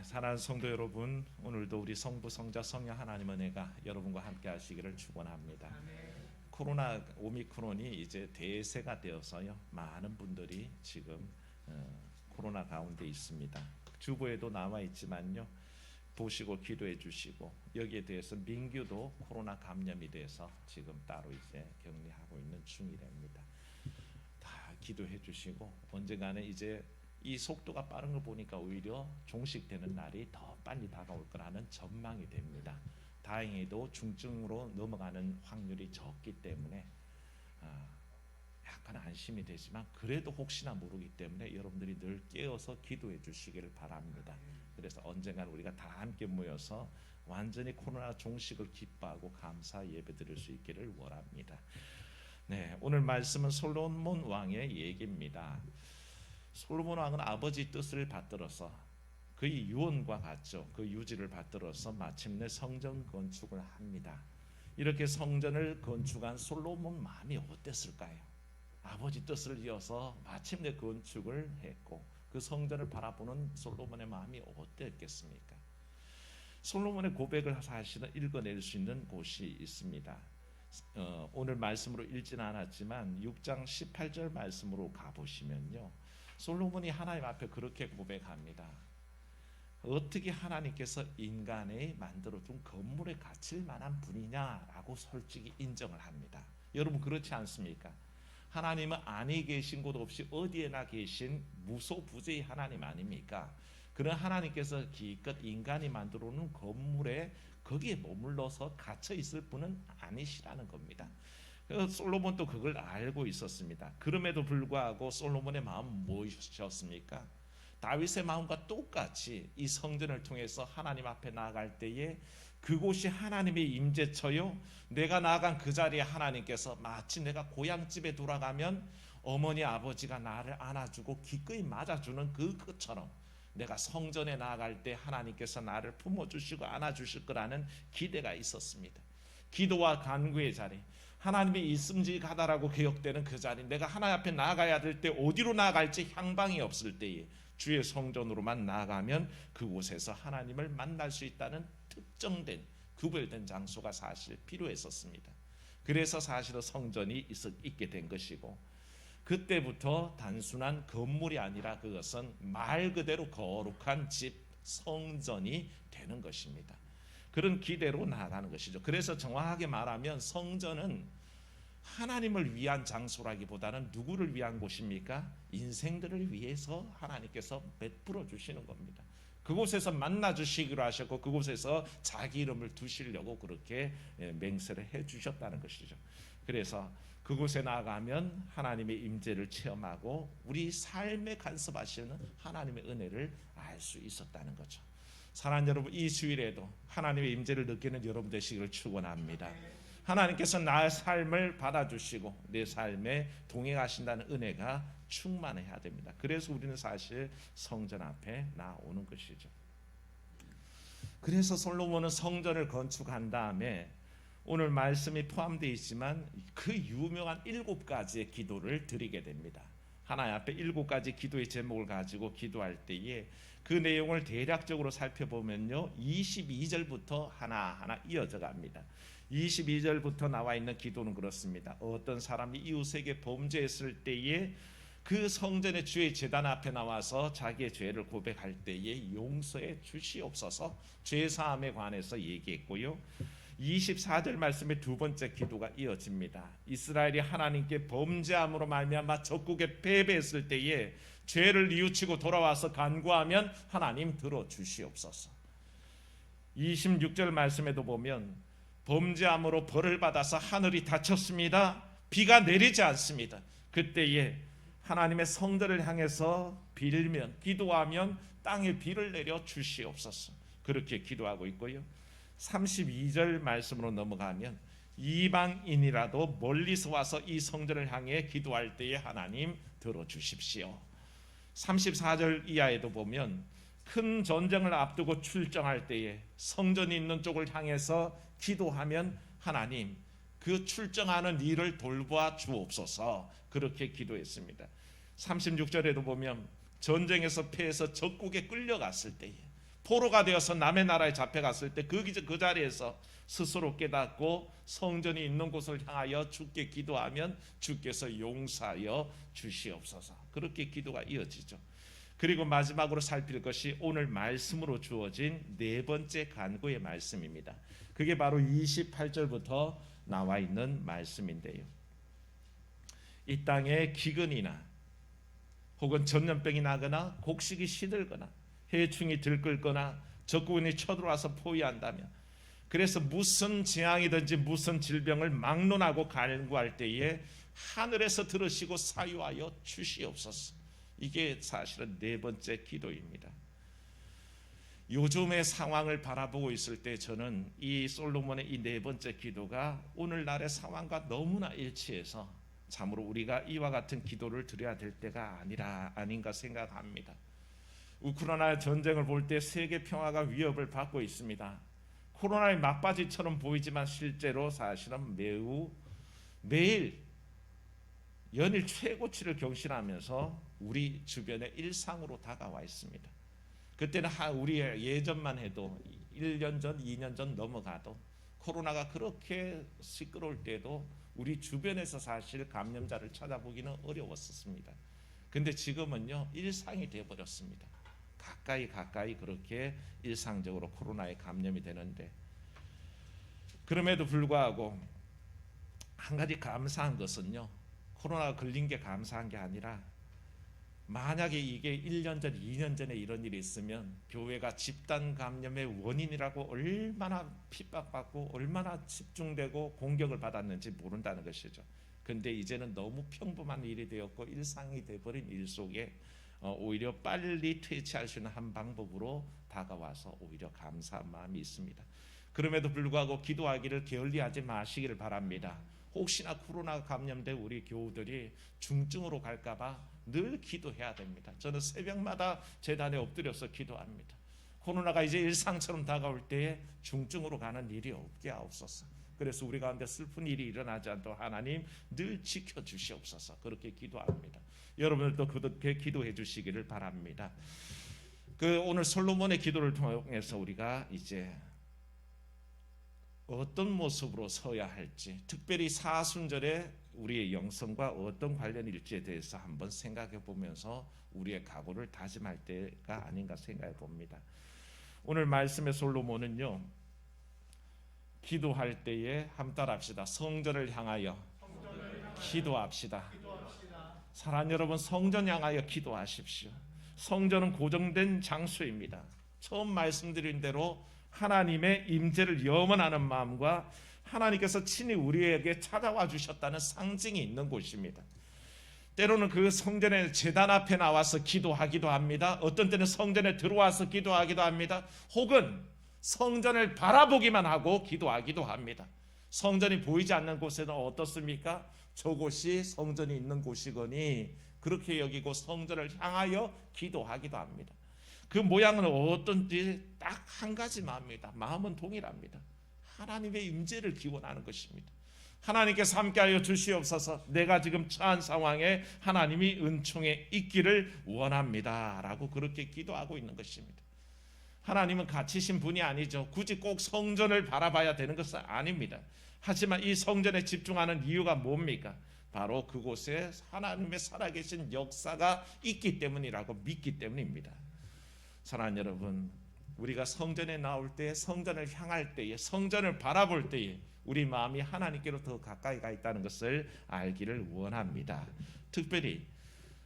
네, 사랑하는 성도 여러분, 오늘도 우리 성부 성자 성령 하나님 은혜가 여러분과 함께 하시기를 축원합니다. 코로나 오미크론이 이제 대세가 되어서요. 많은 분들이 지금 어, 코로나 가운데 있습니다. 주보에도 나와 있지만요. 보시고 기도해 주시고 여기에 대해서 민규도 코로나 감염이 돼서 지금 따로 이제 격리하고 있는 중이랍니다. 다 기도해 주시고 언젠가는 이제 이 속도가 빠른 걸 보니까 오히려 종식되는 날이 더 빨리 다가올 거라는 전망이 됩니다. 다행히도 중증으로 넘어가는 확률이 적기 때문에 아, 약간 안심이 되지만 그래도 혹시나 모르기 때문에 여러분들이 늘 깨어서 기도해 주시기를 바랍니다. 그래서 언젠가 우리가 다 함께 모여서 완전히 코로나 종식을 기뻐하고 감사 예배 드릴 수 있기를 원합니다. 네, 오늘 말씀은 솔로몬 왕의 얘기입니다. 솔로몬 왕은 아버지 뜻을 받들어서 그의 유언과 같죠. 그 유지를 받들어서 마침내 성전 건축을 합니다. 이렇게 성전을 건축한 솔로몬 마음이 어땠을까요? 아버지 뜻을 이어서 마침내 건축을 했고 그 성전을 바라보는 솔로몬의 마음이 어땠겠습니까? 솔로몬의 고백을 사실은 읽어낼 수 있는 곳이 있습니다. 어, 오늘 말씀으로 읽지는 않았지만 6장 18절 말씀으로 가보시면요. 솔로몬이 하나님 앞에 그렇게 고백합니다. 어떻게 하나님께서 인간에 만들어둔 건물에 갇힐 만한 분이냐라고 솔직히 인정을 합니다. 여러분 그렇지 않습니까? 하나님은 안에 계신 곳 없이 어디에나 계신 무소부재의 하나님 아닙니까? 그런 하나님께서 기껏 인간이 만들어 놓은 건물에 거기에 머물러서 갇혀 있을 분은 아니시라는 겁니다. 그래서 솔로몬도 그걸 알고 있었습니다. 그럼에도 불구하고 솔로몬의 마음 무엇이었습니까? 다윗의 마음과 똑같이 이 성전을 통해서 하나님 앞에 나아갈 때에 그곳이 하나님의 임재처요. 내가 나아간 그 자리에 하나님께서 마치 내가 고향집에 돌아가면 어머니 아버지가 나를 안아주고 기꺼이 맞아주는 그 것처럼 내가 성전에 나아갈 때 하나님께서 나를 품어주시고 안아주실 거라는 기대가 있었습니다. 기도와 간구의 자리, 하나님의 있음직하다라고 개혁되는 그 자리, 내가 하나님 앞에 나아가야 될 때 어디로 나아갈지 향방이 없을 때에 주의 성전으로만 나아가면 그곳에서 하나님을 만날 수 있다는 특정된 구별된 장소가 사실 필요했었습니다. 그래서 사실은 성전이 있게 된 것이고 그때부터 단순한 건물이 아니라 그것은 말 그대로 거룩한 집 성전이 되는 것입니다. 그런 기대로 나아가는 것이죠. 그래서 정확하게 말하면 성전은 하나님을 위한 장소라기보다는 누구를 위한 곳입니까? 인생들을 위해서 하나님께서 베풀어 주시는 겁니다. 그곳에서 만나 주시기로 하셨고 그곳에서 자기 이름을 두시려고 그렇게 맹세를 해 주셨다는 것이죠. 그래서 그곳에 나가면 하나님의 임재를 체험하고 우리 삶에 간섭하시는 하나님의 은혜를 알 수 있었다는 거죠. 사랑하는 여러분 이 주일에도 하나님의 임재를 느끼는 여러분 되시기를 축원합니다. 하나님께서 나의 삶을 받아주시고 내 삶에 동행하신다는 은혜가 충만해야 됩니다. 그래서 우리는 사실 성전 앞에 나오는 것이죠. 그래서 솔로몬은 성전을 건축한 다음에 오늘 말씀이 포함되어 있지만 그 유명한 일곱 가지의 기도를 드리게 됩니다. 하나님 앞에 일곱 가지 기도의 제목을 가지고 기도할 때에 그 내용을 대략적으로 살펴보면요. 22절부터 하나하나 이어져 갑니다. 22절부터 나와 있는 기도는 그렇습니다. 어떤 사람이 이웃에게 범죄했을 때에 그 성전의 주의 제단 앞에 나와서 자기의 죄를 고백할 때에 용서해 주시옵소서 죄 사함에 관해서 얘기했고요. 24절 말씀의 두 번째 기도가 이어집니다. 이스라엘이 하나님께 범죄함으로 말미암아 적국에 패배했을 때에 죄를 뉘우치고 돌아와서 간구하면 하나님 들어 주시옵소서. 26절 말씀에도 보면 범죄함으로 벌을 받아서 하늘이 닫혔습니다. 비가 내리지 않습니다. 그때에 하나님의 성들을 향해서 빌면 기도하면 땅에 비를 내려 주시옵소서. 그렇게 기도하고 있고요. 32절 말씀으로 넘어가면 이방인이라도 멀리서 와서 이 성전을 향해 기도할 때에 하나님 들어 주십시오. 34절 이하에도 보면 큰 전쟁을 앞두고 출정할 때에 성전이 있는 쪽을 향해서 기도하면 하나님 그 출정하는 일을 돌보아 주옵소서 그렇게 기도했습니다. 36절에도 보면 전쟁에서 패해서 적국에 끌려갔을 때에 포로가 되어서 남의 나라에 잡혀갔을 때 그 그 자리에서 스스로 깨닫고 성전이 있는 곳을 향하여 주께 기도하면 주께서 용서하여 주시옵소서. 그렇게 기도가 이어지죠. 그리고 마지막으로 살필 것이 오늘 말씀으로 주어진 네 번째 간구의 말씀입니다. 그게 바로 28절부터 나와 있는 말씀인데요. 이 땅에 기근이나 혹은 전염병이 나거나 곡식이 시들거나 해충이 들끓거나 적군이 쳐들어와서 포위한다면 그래서 무슨 재앙이든지 무슨 질병을 막론하고 간구할 때에 하늘에서 들으시고 사유하여 주시옵소서. 이게 사실은 네 번째 기도입니다. 요즘의 상황을 바라보고 있을 때 저는 이 솔로몬의 이 네 번째 기도가 오늘날의 상황과 너무나 일치해서 참으로 우리가 이와 같은 기도를 드려야 될 때가 아니라 아닌가 생각합니다. 우크라이나 전쟁을 볼 때 세계 평화가 위협을 받고 있습니다. 코로나의 막바지처럼 보이지만 실제로 사실은 매우 매일 연일 최고치를 경신하면서 우리 주변에 일상으로 다가와 있습니다. 그때는 우리 예전만 해도 1년 전, 2년 전 넘어가도 코로나가 그렇게 시끄러울 때도 우리 주변에서 사실 감염자를 찾아보기는 어려웠었습니다. 근데 지금은요 일상이 되어 버렸습니다. 가까이 가까이 그렇게 일상적으로 코로나에 감염이 되는데 그럼에도 불구하고 한 가지 감사한 것은요 코로나 걸린 게 감사한 게 아니라 만약에 이게 1년 전, 2년 전에 이런 일이 있으면 교회가 집단 감염의 원인이라고 얼마나 핍박받고 얼마나 집중되고 공격을 받았는지 모른다는 것이죠. 근데 이제는 너무 평범한 일이 되었고 일상이 돼버린 일 속에 어, 오히려 빨리 퇴치할 수 있는 한 방법으로 다가와서 오히려 감사한 마음이 있습니다. 그럼에도 불구하고 기도하기를 게을리하지 마시기를 바랍니다. 혹시나 코로나 감염된 우리 교우들이 중증으로 갈까봐 늘 기도해야 됩니다. 저는 새벽마다 재단에 엎드려서 기도합니다. 코로나가 이제 일상처럼 다가올 때에 중증으로 가는 일이 없게 하옵소서. 그래서 우리 가운데 슬픈 일이 일어나지 않도록 하나님 늘 지켜 주시옵소서. 그렇게 기도합니다. 여러분들도 그렇게 기도해 주시기를 바랍니다. 그 오늘 솔로몬의 기도를 통해서 우리가 이제 어떤 모습으로 서야 할지, 특별히 사순절에 우리의 영성과 어떤 관련일지에 대해서 한번 생각해 보면서 우리의 각오를 다짐할 때가 아닌가 생각해 봅니다. 오늘 말씀의 솔로몬은요. 기도할 때에 함 따라 합시다. 성전을 향하여 기도합시다. 사랑 여러분 성전 향하여 기도하십시오. 성전은 고정된 장소입니다. 처음 말씀드린 대로 하나님의 임재를 염원하는 마음과 하나님께서 친히 우리에게 찾아와 주셨다는 상징이 있는 곳입니다. 때로는 그 성전의 제단 앞에 나와서 기도하기도 합니다. 어떤 때는 성전에 들어와서 기도하기도 합니다. 혹은 성전을 바라보기만 하고 기도하기도 합니다. 성전이 보이지 않는 곳에는 어떻습니까? 저곳이 성전이 있는 곳이거니 그렇게 여기고 성전을 향하여 기도하기도 합니다. 그 모양은 어떤지 딱 한 가지 마음입니다. 마음은 동일합니다. 하나님의 임재를 기원하는 것입니다. 하나님께서 함께하여 주시옵소서. 내가 지금 처한 상황에 하나님이 은총에 있기를 원합니다라고 그렇게 기도하고 있는 것입니다. 하나님은 갇히신 분이 아니죠. 굳이 꼭 성전을 바라봐야 되는 것은 아닙니다. 하지만 이 성전에 집중하는 이유가 뭡니까? 바로 그곳에 하나님의 살아계신 역사가 있기 때문이라고 믿기 때문입니다. 사랑하는 여러분, 우리가 성전에 나올 때, 성전을 향할 때에, 성전을 바라볼 때에 우리 마음이 하나님께로 더 가까이 가 있다는 것을 알기를 원합니다. 특별히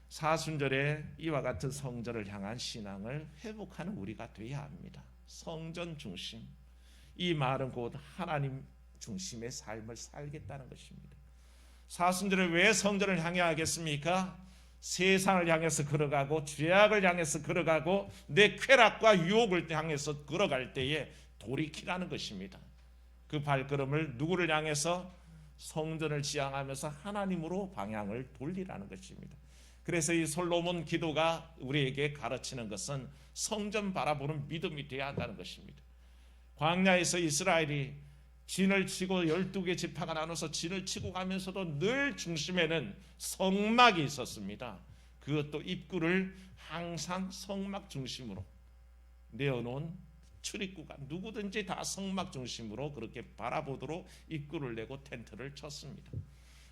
사순절에 이와 같은 성전을 향한 신앙을 회복하는 우리가 되어야 합니다. 성전 중심. 이 말은 곧 하나님 중심의 삶을 살겠다는 것입니다. 사순절에 왜 성전을 향해 하겠습니까? 세상을 향해서 걸어가고 죄악을 향해서 걸어가고 내 쾌락과 유혹을 향해서 걸어갈 때에 돌이키라는 것입니다. 그 발걸음을 누구를 향해서 성전을 지향하면서 하나님으로 방향을 돌리라는 것입니다. 그래서 이 솔로몬 기도가 우리에게 가르치는 것은 성전 바라보는 믿음이 되어야 한다는 것입니다. 광야에서 이스라엘이 진을 치고 12개 지파가 나눠서 진을 치고 가면서도 늘 중심에는 성막이 있었습니다. 그것도 입구를 항상 성막 중심으로 내어놓은 출입구가 누구든지 다 성막 중심으로 그렇게 바라보도록 입구를 내고 텐트를 쳤습니다.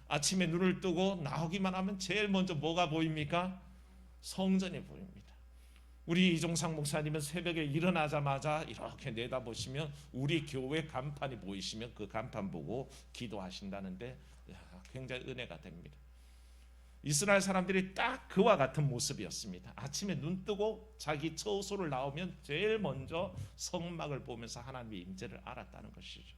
아침에 눈을 뜨고 나오기만 하면 제일 먼저 뭐가 보입니까? 성전이 보입니다. 우리 이종상 목사님은 새벽에 일어나자마자 이렇게 내다보시면 우리 교회 간판이 보이시면 그 간판 보고 기도하신다는데 굉장히 은혜가 됩니다. 이스라엘 사람들이 딱 그와 같은 모습이었습니다. 아침에 눈 뜨고 자기 처소를 나오면 제일 먼저 성막을 보면서 하나님의 임재를 알았다는 것이죠.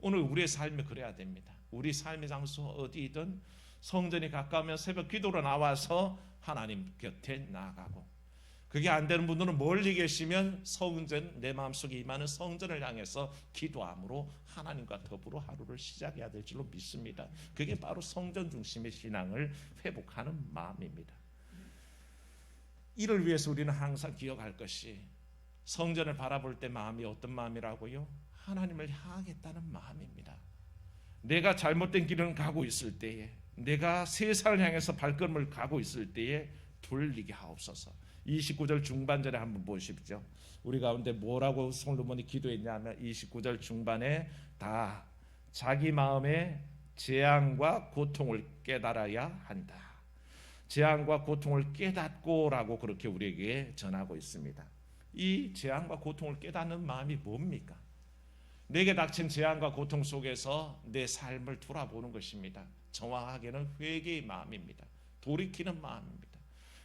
오늘 우리의 삶이 그래야 됩니다. 우리 삶의 장소 어디든 성전이 가까우면 새벽 기도로 나와서 하나님 곁에 나가고 그게 안 되는 분들은 멀리 계시면 성전 내 마음속에 임하는 성전을 향해서 기도함으로 하나님과 더불어 하루를 시작해야 될 줄로 믿습니다. 그게 바로 성전 중심의 신앙을 회복하는 마음입니다. 이를 위해서 우리는 항상 기억할 것이 성전을 바라볼 때 마음이 어떤 마음이라고요? 하나님을 향하겠다는 마음입니다. 내가 잘못된 길을 가고 있을 때에 내가 세상을 향해서 발걸음을 가고 있을 때에 돌리게 하옵소서. 29절 중반절에 한번 보십시오. 우리 가운데 뭐라고 솔로몬이 기도했냐면 29절 중반에 다 자기 마음의 재앙과 고통을 깨달아야 한다. 재앙과 고통을 깨닫고라고 그렇게 우리에게 전하고 있습니다. 이 재앙과 고통을 깨닫는 마음이 뭡니까? 내게 닥친 재앙과 고통 속에서 내 삶을 돌아보는 것입니다. 정확하게는 회개의 마음입니다. 돌이키는 마음입니다.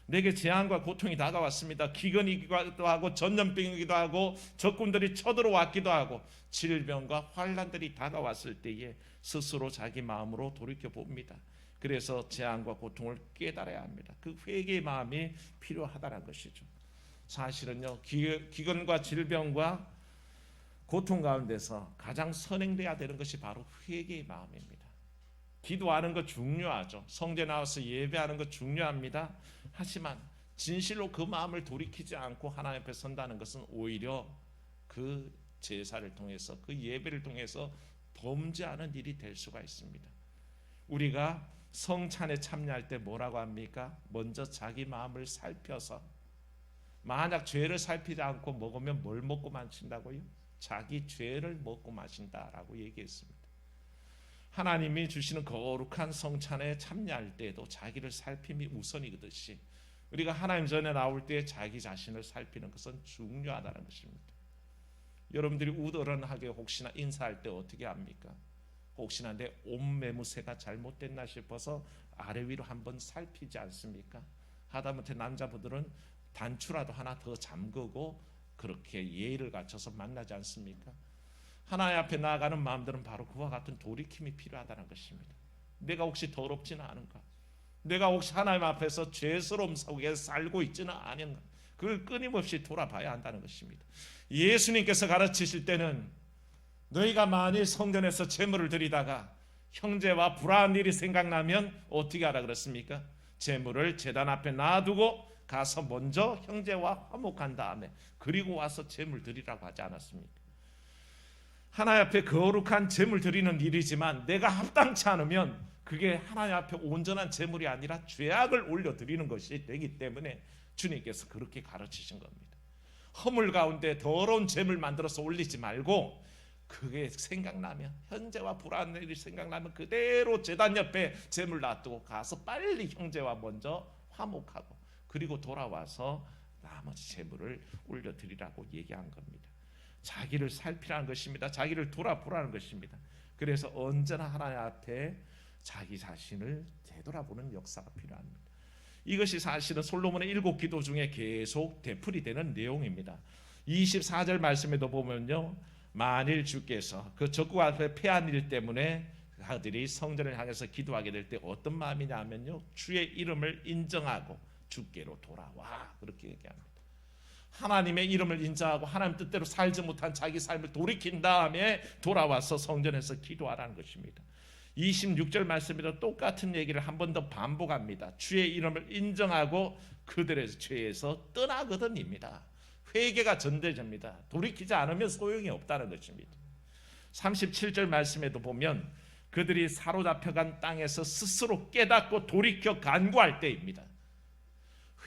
내게 재앙과 고통이 다가왔습니다. 기근이기도 하고 전염병이기도 하고 적군들이 쳐들어왔기도 하고 질병과 환란들이 다가왔을 때에 스스로 자기 마음으로 돌이켜 봅니다. 그래서 재앙과 고통을 깨달아야 합니다. 그 회개의 마음이 필요하다는 것이죠. 사실은요 기근과 질병과 고통 가운데서 가장 선행돼야 되는 것이 바로 회개의 마음입니다. 기도하는 것 중요하죠. 성제 나와서 예배하는 것 중요합니다. 하지만 진실로 그 마음을 돌이키지 않고 하나님 앞에 선다는 것은 오히려 그 제사를 통해서 그 예배를 통해서 범죄하는 일이 될 수가 있습니다. 우리가 성찬에 참여할 때 뭐라고 합니까? 먼저 자기 마음을 살펴서 만약 죄를 살피지 않고 먹으면 뭘 먹고 마신다고요? 자기 죄를 먹고 마신다라고 얘기했습니다. 하나님이 주시는 거룩한 성찬에 참여할 때에도 자기를 살핌이 우선이듯이 우리가 하나님 전에 나올 때 자기 자신을 살피는 것은 중요하다는 것입니다. 여러분들이 우더런하게 혹시나 인사할 때 어떻게 합니까? 혹시나 내 옷매무새가 잘못됐나 싶어서 아래 위로 한번 살피지 않습니까? 하다못해 남자분들은 단추라도 하나 더 잠그고 그렇게 예의를 갖춰서 만나지 않습니까? 하나님 앞에 나아가는 마음들은 바로 그와 같은 돌이킴이 필요하다는 것입니다. 내가 혹시 더럽지는 않은가? 내가 혹시 하나님 앞에서 죄스러움 속에 살고 있지는 않은가? 그걸 끊임없이 돌아봐야 한다는 것입니다. 예수님께서 가르치실 때는 너희가 만일 성전에서 제물을 드리다가 형제와 불화한 일이 생각나면 어떻게 하라 그랬습니까? 제물을 제단 앞에 놔두고 가서 먼저 형제와 화목한 다음에 그리고 와서 제물 드리라고 하지 않았습니까? 하나님 앞에 거룩한 제물 드리는 일이지만 내가 합당치 않으면 그게 하나님 앞에 온전한 제물이 아니라 죄악을 올려 드리는 것이 되기 때문에 주님께서 그렇게 가르치신 겁니다. 허물 가운데 더러운 제물 만들어서 올리지 말고 그게 생각나면 현재와 불안한 일이 생각나면 그대로 제단 옆에 제물 놔두고 가서 빨리 형제와 먼저 화목하고 그리고 돌아와서 나머지 제물을 올려 드리라고 얘기한 겁니다. 자기를 살피라는 것입니다. 자기를 돌아보라는 것입니다. 그래서 언제나 하나님 앞에 자기 자신을 되돌아보는 역사가 필요합니다. 이것이 사실은 솔로몬의 일곱 기도 중에 계속 되풀이 되는 내용입니다. 24절 말씀에도 보면요. 만일 주께서 그 적국 앞에 패한 일 때문에 그들이 성전을 향해서 기도하게 될 때 어떤 마음이냐면요. 주의 이름을 인정하고 주께로 돌아와 그렇게 얘기합니다. 하나님의 이름을 인정하고 하나님 뜻대로 살지 못한 자기 삶을 돌이킨 다음에 돌아와서 성전에서 기도하라는 것입니다. 26절 말씀에도 똑같은 얘기를 한 번 더 반복합니다. 주의 이름을 인정하고 그들의 죄에서 떠나거든입니다. 회개가 전제입니다. 돌이키지 않으면 소용이 없다는 것입니다. 37절 말씀에도 보면 그들이 사로잡혀간 땅에서 스스로 깨닫고 돌이켜 간구할 때입니다.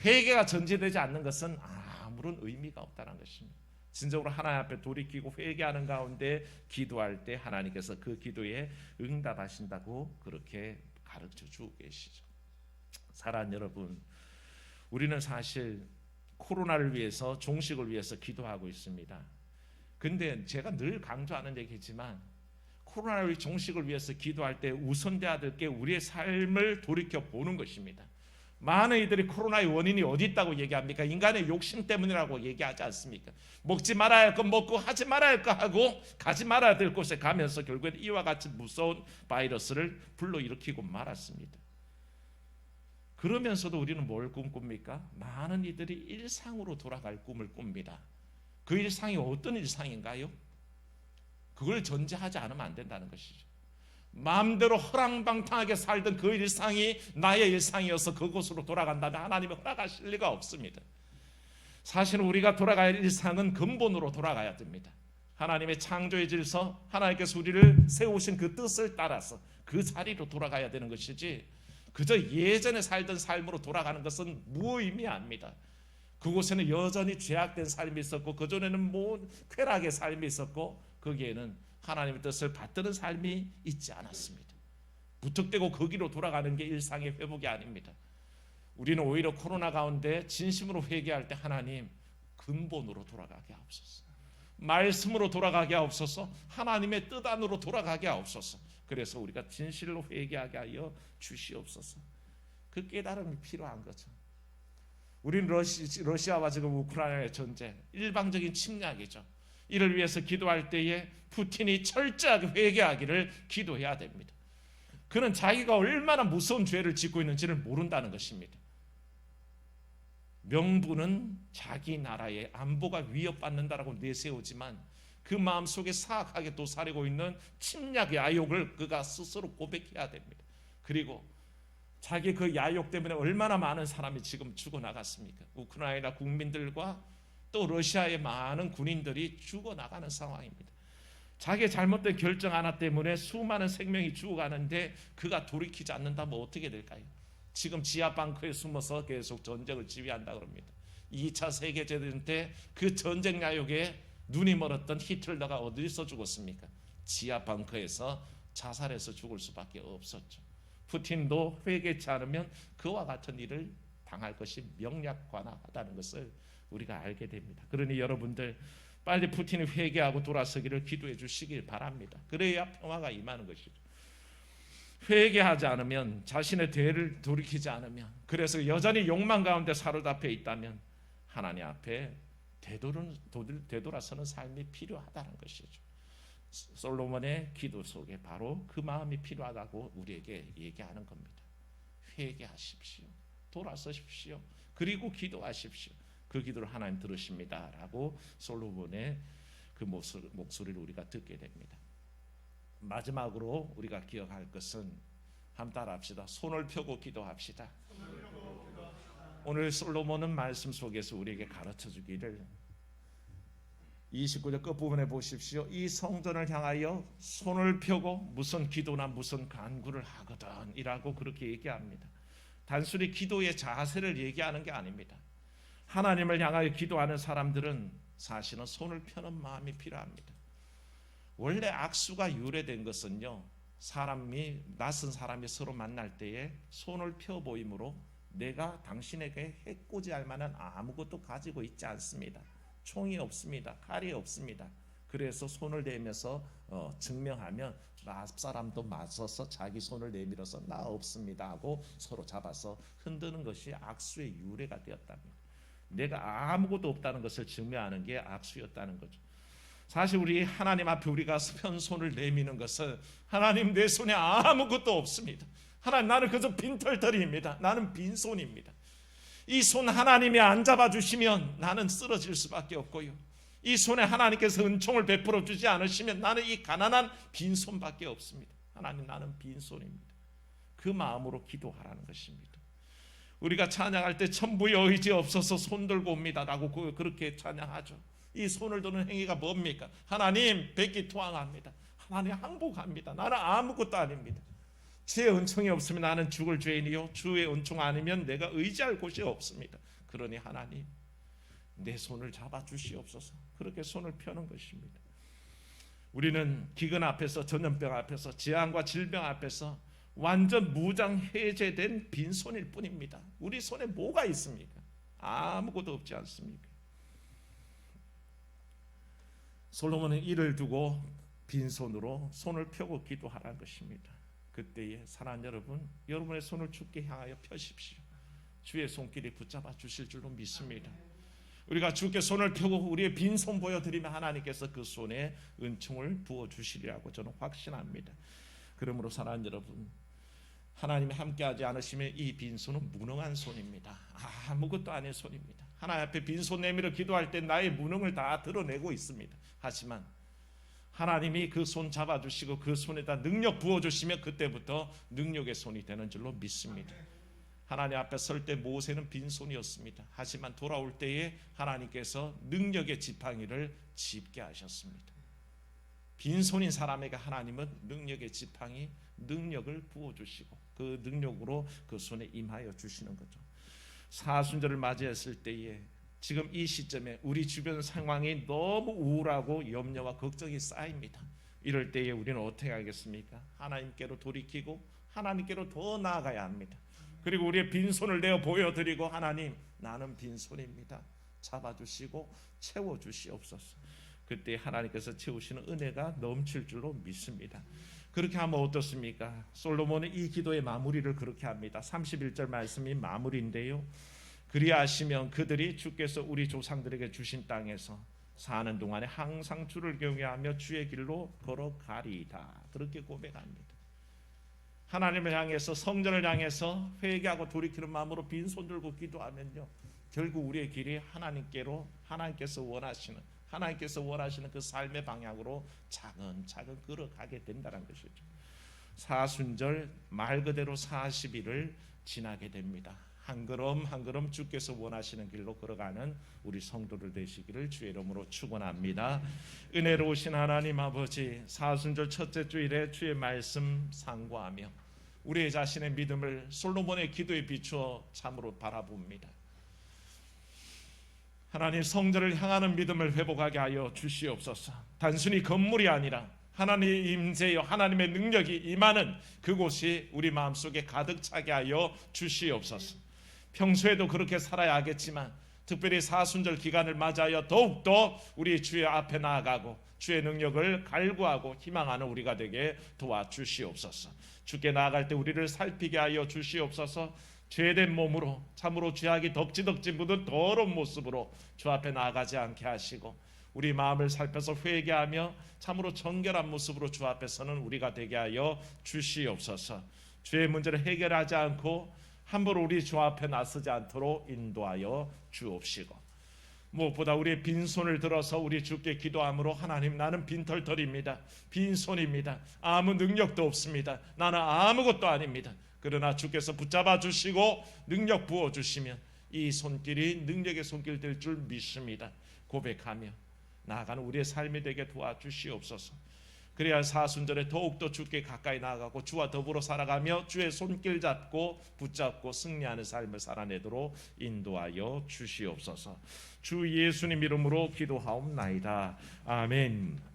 회개가 전제되지 않는 것은 아 무런 의미가 없다는 것입니다. 진정으로 하나님 앞에 돌이키고 회개하는 가운데 기도할 때 하나님께서 그 기도에 응답하신다고 그렇게 가르쳐 주고 계시죠. 사랑 여러분, 우리는 사실 코로나를 위해서 종식을 위해서 기도하고 있습니다. 근데 제가 늘 강조하는 얘기지만 코로나를 종식을 위해서 기도할 때 우선돼야 될 게 우리의 삶을 돌이켜 보는 것입니다. 많은 이들이 코로나의 원인이 어디 있다고 얘기합니까? 인간의 욕심 때문이라고 얘기하지 않습니까? 먹지 말아야 할 거 먹고 하지 말아야 할 거 하고 가지 말아야 될 곳에 가면서 결국엔 이와 같이 무서운 바이러스를 불러일으키고 말았습니다. 그러면서도 우리는 뭘 꿈꿉니까? 많은 이들이 일상으로 돌아갈 꿈을 꿉니다. 그 일상이 어떤 일상인가요? 그걸 전제하지 않으면 안 된다는 것이죠. 마음대로 허랑방탕하게 살던 그 일상이 나의 일상이어서 그곳으로 돌아간다면 하나님이 허락하실 리가 없습니다. 사실은 우리가 돌아갈 일상은 근본으로 돌아가야 됩니다. 하나님의 창조의 질서, 하나님께서 우리를 세우신 그 뜻을 따라서 그 자리로 돌아가야 되는 것이지 그저 예전에 살던 삶으로 돌아가는 것은 무의미합니다. 그곳에는 여전히 죄악된 삶이 있었고 그전에는 뭐 쾌락의 삶이 있었고 거기에는 하나님의 뜻을 받드는 삶이 있지 않았습니다. 무턱대고 거기로 돌아가는 게 일상의 회복이 아닙니다. 우리는 오히려 코로나 가운데 진심으로 회개할 때 하나님 근본으로 돌아가게 하옵소서. 말씀으로 돌아가게 하옵소서. 하나님의 뜻 안으로 돌아가게 하옵소서. 그래서 우리가 진실로 회개하게 하여 주시옵소서. 그 깨달음이 필요한 거죠. 우리는 러시, 러시아와 지금 우크라이나의 전쟁, 일방적인 침략이죠. 이를 위해서 기도할 때에 푸틴이 철저하게 회개하기를 기도해야 됩니다. 그는 자기가 얼마나 무서운 죄를 짓고 있는지를 모른다는 것입니다. 명분은 자기 나라의 안보가 위협받는다라고 내세우지만 그 마음 속에 사악하게 도사리고 있는 침략의 야욕을 그가 스스로 고백해야 됩니다. 그리고 자기 그 야욕 때문에 얼마나 많은 사람이 지금 죽어 나갔습니까? 우크라이나 국민들과 또 러시아의 많은 군인들이 죽어 나가는 상황입니다. 자기의 잘못된 결정 하나 때문에 수많은 생명이 죽어가는데 그가 돌이키지 않는다면 어떻게 될까요? 지금 지하 벙커에 숨어서 계속 전쟁을 지휘한다 그럽니다. 2차 세계대전 때 그 전쟁 야욕에 눈이 멀었던 히틀러가 어디서 죽었습니까? 지하 벙커에서 자살해서 죽을 수밖에 없었죠. 푸틴도 회개치 않으면 그와 같은 일을 당할 것이 명약관하다는 것을 우리가 알게 됩니다. 그러니 여러분들 빨리 푸틴이 회개하고 돌아서기를 기도해 주시길 바랍니다. 그래야 평화가 임하는 것이죠. 회개하지 않으면 자신의 죄를 돌이키지 않으면 그래서 여전히 욕망 가운데 사로잡혀 있다면 하나님 앞에 되돌은 되돌아서는 삶이 필요하다는 것이죠. 솔로몬의 기도 속에 바로 그 마음이 필요하다고 우리에게 얘기하는 겁니다. 회개하십시오. 돌아서십시오. 그리고 기도하십시오. 그 기도를 하나님 들으십니다라고 솔로몬의 그 목소리를 우리가 듣게 됩니다. 마지막으로 우리가 기억할 것은 함 따라합시다. 손을 펴고 기도합시다. 오늘 솔로몬은 말씀 속에서 우리에게 가르쳐 주기를 29절 끝부분에 보십시오. 이 성전을 향하여 손을 펴고 무슨 기도나 무슨 간구를 하거든 이라고 그렇게 얘기합니다. 단순히 기도의 자세를 얘기하는 게 아닙니다. 하나님을 향하여 기도하는 사람들은 사실은 손을 펴는 마음이 필요합니다. 원래 악수가 유래된 것은요. 사람이 낯선 사람이 서로 만날 때에 손을 펴 보임으로 내가 당신에게 해코지할 만한 아무것도 가지고 있지 않습니다. 총이 없습니다. 칼이 없습니다. 그래서 손을 내면서 어, 증명하면 앞사람도 맞서서 자기 손을 내밀어서 나 없습니다 하고 서로 잡아서 흔드는 것이 악수의 유래가 되었답니다. 내가 아무것도 없다는 것을 증명하는 게 악수였다는 거죠. 사실 우리 하나님 앞에 우리가 편 손을 내미는 것은 하나님 내 손에 아무것도 없습니다. 하나님 나는 그저 빈털터리입니다. 나는 빈손입니다. 이 손 하나님이 안 잡아 주시면 나는 쓰러질 수밖에 없고요. 이 손에 하나님께서 은총을 베풀어 주지 않으시면 나는 이 가난한 빈손밖에 없습니다. 하나님 나는 빈손입니다. 그 마음으로 기도하라는 것입니다. 우리가 찬양할 때 천부의 의지 없어서 손 들고 옵니다라고 그, 그렇게 찬양하죠. 이 손을 드는 행위가 뭡니까? 하나님 백기 투항합니다. 하나님 항복합니다. 나는 아무것도 아닙니다. 주의 은총이 없으면 나는 죽을 죄인이요 주의 은총 아니면 내가 의지할 곳이 없습니다. 그러니 하나님 내 손을 잡아 주시옵소서. 그렇게 손을 펴는 것입니다. 우리는 기근 앞에서 전염병 앞에서 재앙과 질병 앞에서 완전 무장 해제된 빈손일 뿐입니다. 우리 손에 뭐가 있습니까? 아무것도 없지 않습니까? 솔로몬은 이를 두고 빈손으로 손을 펴고 기도하라는 것입니다. 그때에 사랑하는 여러분, 여러분의 손을 주께 향하여 펴십시오. 주의 손길이 붙잡아 주실 줄로 믿습니다. 우리가 주께 손을 펴고 우리의 빈손 보여드리면 하나님께서 그 손에 은총을 부어 주시리라고 저는 확신합니다. 그러므로 사랑하는 여러분, 하나님이 함께하지 않으시면 이 빈손은 무능한 손입니다. 아무것도 아닌 손입니다. 하나님 앞에 빈손 내밀어 기도할 때 나의 무능을 다 드러내고 있습니다. 하지만 하나님이 그 손 잡아주시고 그 손에다 능력 부어주시면 그때부터 능력의 손이 되는 줄로 믿습니다. 하나님 앞에 설 때 모세는 빈손이었습니다. 하지만 돌아올 때에 하나님께서 능력의 지팡이를 짚게 하셨습니다. 빈손인 사람에게 하나님은 능력의 지팡이, 능력을 부어 주시고 그 능력으로 그 손에 임하여 주시는 거죠. 사순절을 맞이했을 때에 지금 이 시점에 우리 주변 상황이 너무 우울하고 염려와 걱정이 쌓입니다. 이럴 때에 우리는 어떻게 하겠습니까? 하나님께로 돌이키고 하나님께로 더 나아가야 합니다. 그리고 우리의 빈손을 내어 보여드리고 하나님 나는 빈손입니다. 잡아주시고 채워주시옵소서. 그때 하나님께서 채우시는 은혜가 넘칠 줄로 믿습니다. 그렇게 하면 어떻습니까? 솔로몬은 이 기도의 마무리를 그렇게 합니다. 31절 말씀이 마무리인데요. 그리하시면 그들이 주께서 우리 조상들에게 주신 땅에서 사는 동안에 항상 주를 경외하며 주의 길로 걸어가리이다. 그렇게 고백합니다. 하나님을 향해서 성전을 향해서 회개하고 돌이키는 마음으로 빈손 들고 기도하면요. 결국 우리의 길이 하나님께로 하나님께서 원하시는 하나님께서 원하시는 그 삶의 방향으로 차근차근 걸어가게 된다는 것이죠. 사순절 말 그대로 40일을 지나게 됩니다. 한 걸음 한 걸음 주께서 원하시는 길로 걸어가는 우리 성도들 되시기를 주의 이름으로 축원합니다. 은혜로우신 하나님 아버지 사순절 첫째 주일에 주의 말씀 상고하며 우리의 자신의 믿음을 솔로몬의 기도에 비추어 참으로 바라봅니다. 하나님 성전을 향하는 믿음을 회복하게 하여 주시옵소서. 단순히 건물이 아니라 하나님의 임재여 하나님의 능력이 임하는 그곳이 우리 마음속에 가득 차게 하여 주시옵소서. 평소에도 그렇게 살아야겠지만 특별히 사순절 기간을 맞아여 더욱더 우리 주의 앞에 나아가고 주의 능력을 갈구하고 희망하는 우리가 되게 도와주시옵소서. 주께 나아갈 때 우리를 살피게 하여 주시옵소서. 죄된 몸으로 참으로 죄악이 덕지덕지 묻은 더러운 모습으로 주 앞에 나아가지 않게 하시고 우리 마음을 살펴서 회개하며 참으로 정결한 모습으로 주 앞에 서는 우리가 되게 하여 주시옵소서. 죄의 문제를 해결하지 않고 함부로 우리 주 앞에 나서지 않도록 인도하여 주옵시고 무엇보다 우리의 빈손을 들어서 우리 주께 기도함으로 하나님 나는 빈털털입니다. 빈손입니다. 아무 능력도 없습니다. 나는 아무것도 아닙니다. 그러나 주께서 붙잡아 주시고 능력 부어 주시면 이 손길이 능력의 손길 될 줄 믿습니다. 고백하며 나아가는 우리의 삶이 되게 도와주시옵소서. 그래야 사순절에 더욱더 주께 가까이 나아가고 주와 더불어 살아가며 주의 손길 잡고 붙잡고 승리하는 삶을 살아내도록 인도하여 주시옵소서. 주 예수님 이름으로 기도하옵나이다. 아멘.